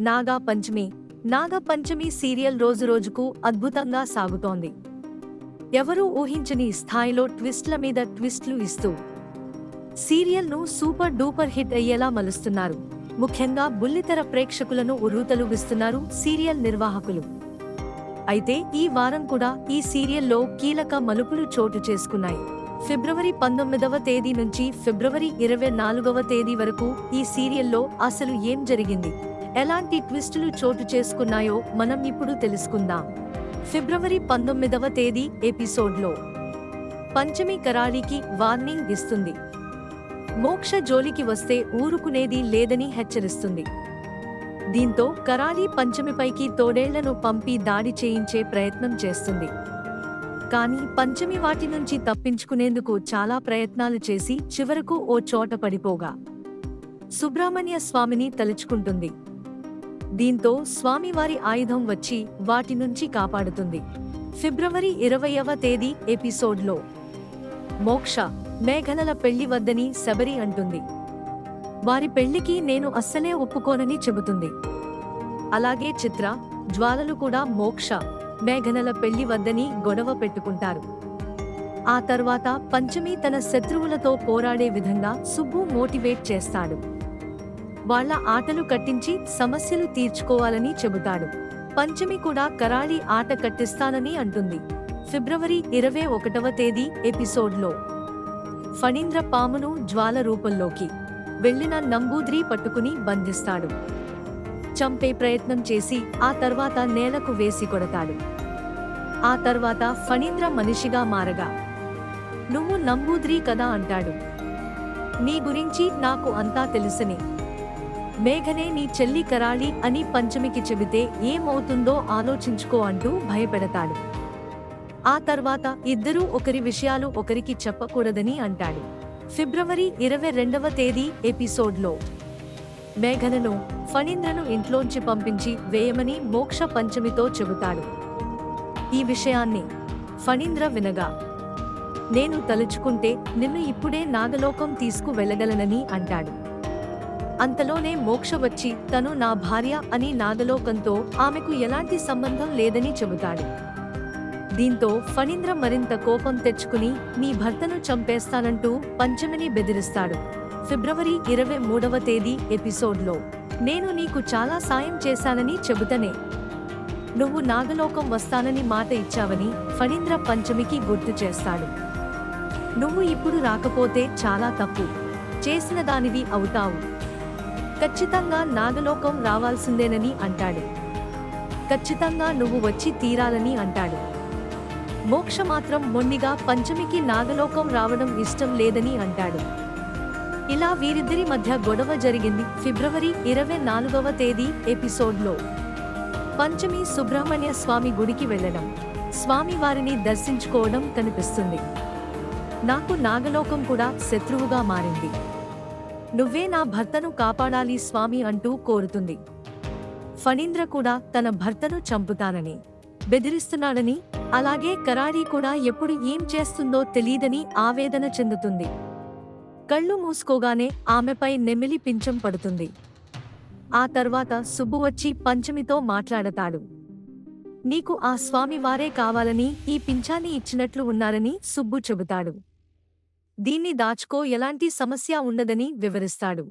నాగా పంచమి. నాగ పంచమి serial రోజురోజుకు అద్భుతంగా సాగుతోంది. ఎవరూ ఊహించని స్థాయిలో ట్విస్ట్ల మీద ట్విస్ట్లు ఇస్తూ సీరియల్ను సూపర్ డూపర్ హిట్ అయ్యేలా మలుస్తున్నారు. ముఖ్యంగా బుల్లితెర ప్రేక్షకులను ఉర్రూతలుగిస్తున్నారు సీరియల్ నిర్వాహకులు. అయితే ఈ వారం కూడా ఈ సీరియల్లో కీలక మలుపులు చోటు చేసుకున్నాయి. ఫిబ్రవరి పంతొమ్మిదవ తేదీ నుంచి ఫిబ్రవరి ఇరవై నాలుగవ తేదీ వరకు ఈ సీరియల్లో అసలు ఏం జరిగింది? ఎలాంటి ట్విస్టులు చోటు చేసుకున్నాయో మనం ఇప్పుడు తెలుసుకుందాం. ఫిబ్రవరి పంతొమ్మిదవ తేదీ ఎపిసోడ్లో. పంచమి కరాళీకి వార్నింగ్ ఇస్తుంది. మోక్ష జోలికి వస్తే ఊరుకునేది లేదని హెచ్చరిస్తుంది. దీంతో కరాళీ పంచమిపైకి తోడేళ్ళను పంపి దాడి చేయించే ప్రయత్నం చేస్తుంది. కానీ పంచమి వాటి నుంచి తప్పించుకునేందుకు చాలా ప్రయత్నాలు చేసి చివరకు ఓ చోట పడిపోగా. సుబ్రహ్మణ్య స్వామిని తలుచుకుంటుంది. దీంతో స్వామివారి ఆయుధం వచ్చి వాటి నుంచి కాపాడుతుంది. ఫిబ్రవరి ఇరవయవ తేదీ ఎపిసోడ్లో. మోక్ష మేఘనల పెళ్ళి వద్దని శబరి అంటుంది. వారి పెళ్ళికి నేను అస్సలే ఒప్పుకోనని చెబుతుంది. అలాగే చిత్ర జ్వాలలు కూడా మోక్ష మేఘనల పెళ్ళి వద్దని గొడవ పెట్టుకుంటారు. ఆ తర్వాత పంచమి తన శత్రువులతో పోరాడే విధంగా సుబ్బు మోటివేట్ చేస్తాడు. వాళ్ళ ఆటలు కట్టించి సమస్యలు తీర్చుకోవాలని చెబుతాడు. పంచమి కూడా కరాళి ఆట కట్టిస్తానని అంటుంది. ఫిబ్రవరి ఇరవై ఒకటవ తేదీ ఎపిసోడ్లో. ఫణీంద్ర పామును జ్వాల రూపంలోకి వెళ్ళిన నంబూద్రి పట్టుకుని బంధిస్తాడు. చంపే ప్రయత్నం చేసి ఆ తర్వాత నేలకు వేసి కొడతాడు. ఆ తర్వాత ఫణీంద్ర మనిషిగా మారగా. నువ్వు నంబూద్రి కదా అంటాడు. నీ గురించి నాకు అంతా తెలుసని. మేఘనే నీ చెల్లి కరాళి అని పంచమికి చెబితే ఏమవుతుందో ఆలోచించుకో అంటూ భయపెడతాడు. ఆ తర్వాత ఇద్దరూ ఒకరి విషయాలు ఒకరికి చెప్పకూడదని అంటాడు. ఫిబ్రవరి ఇరవై రెండవ తేదీ ఎపిసోడ్లో. మేఘనను ఫణీంద్రను ఇంట్లోంచి పంపించి వేయమని మోక్ష పంచమితో చెబుతాడు. ఈ విషయాన్ని ఫణీంద్ర వినగా నేను తలుచుకుంటే నిన్ను ఇప్పుడే నాగలోకం తీసుకు వెళ్ళగలనని అంటాడు. అంతలోనే మోక్ష వచ్చి తను నా భార్య అని నాగలోకంతో ఆమెకు ఎలాంటి సంబంధం లేదని చెబుతాడు. దీంతో ఫణీంద్ర మరింత కోపం తెచ్చుకుని నీ భర్తను చంపేస్తానంటూ పంచమిని బెదిరిస్తాడు. ఫిబ్రవరి ఇరవై మూడవ తేదీ ఎపిసోడ్లో నేను నీకు చాలా సాయం చేశానని చెబుతనే. నువ్వు నాగలోకం వస్తానని మాట ఇచ్చావని ఫణీంద్ర పంచమికి గుర్తు చేస్తాడు. నువ్వు ఇప్పుడు రాకపోతే చాలా తప్పు. చేసిన దానివి అవుతావు. ఖచ్చితంగా నాగలోకం రావాల్సిందేనని అంటాడు. ఖచ్చితంగా నువ్వు వచ్చి తీరాలని అంటాడు. మోక్ష మాత్రం మొండిగా పంచమికి నాగలోకం రావడం ఇష్టం లేదని అంటాడు. ఇలా వీరిద్దరి మధ్య గొడవ జరిగింది ఫిబ్రవరి ఇరవై నాలుగవ తేదీ ఎపిసోడ్లో. పంచమి సుబ్రహ్మణ్య స్వామి గుడికి వెళ్ళడం. స్వామి వారిని దర్శించుకోవడం కనిపిస్తుంది. నాకు నాగలోకం కూడా శత్రువుగా మారింది. నువ్వే నా భర్తను కాపాడాలి స్వామి అంటూ కోరుతుంది. ఫణీంద్ర కూడా తన భర్తను చంపుతానని బెదిరిస్తున్నాడని అలాగే కరాడి కూడా ఎప్పుడు ఏం చేస్తుందో తెలీదని ఆవేదన చెందుతుంది. కళ్ళు మూసుకోగానే ఆమెపై నెమిలి పించం పడుతుంది. ఆ తర్వాత సుబ్బు వచ్చి పంచమితో మాట్లాడతాడు. నీకు ఆ స్వామి వారే కావాలని ఈ పింఛాన్ని ఇచ్చినట్లు ఉన్నారని సుబ్బు చెబుతాడు. దీన్ని దాచుకో ఎలాంటి సమస్య ఉండదని వివరిస్తాడు.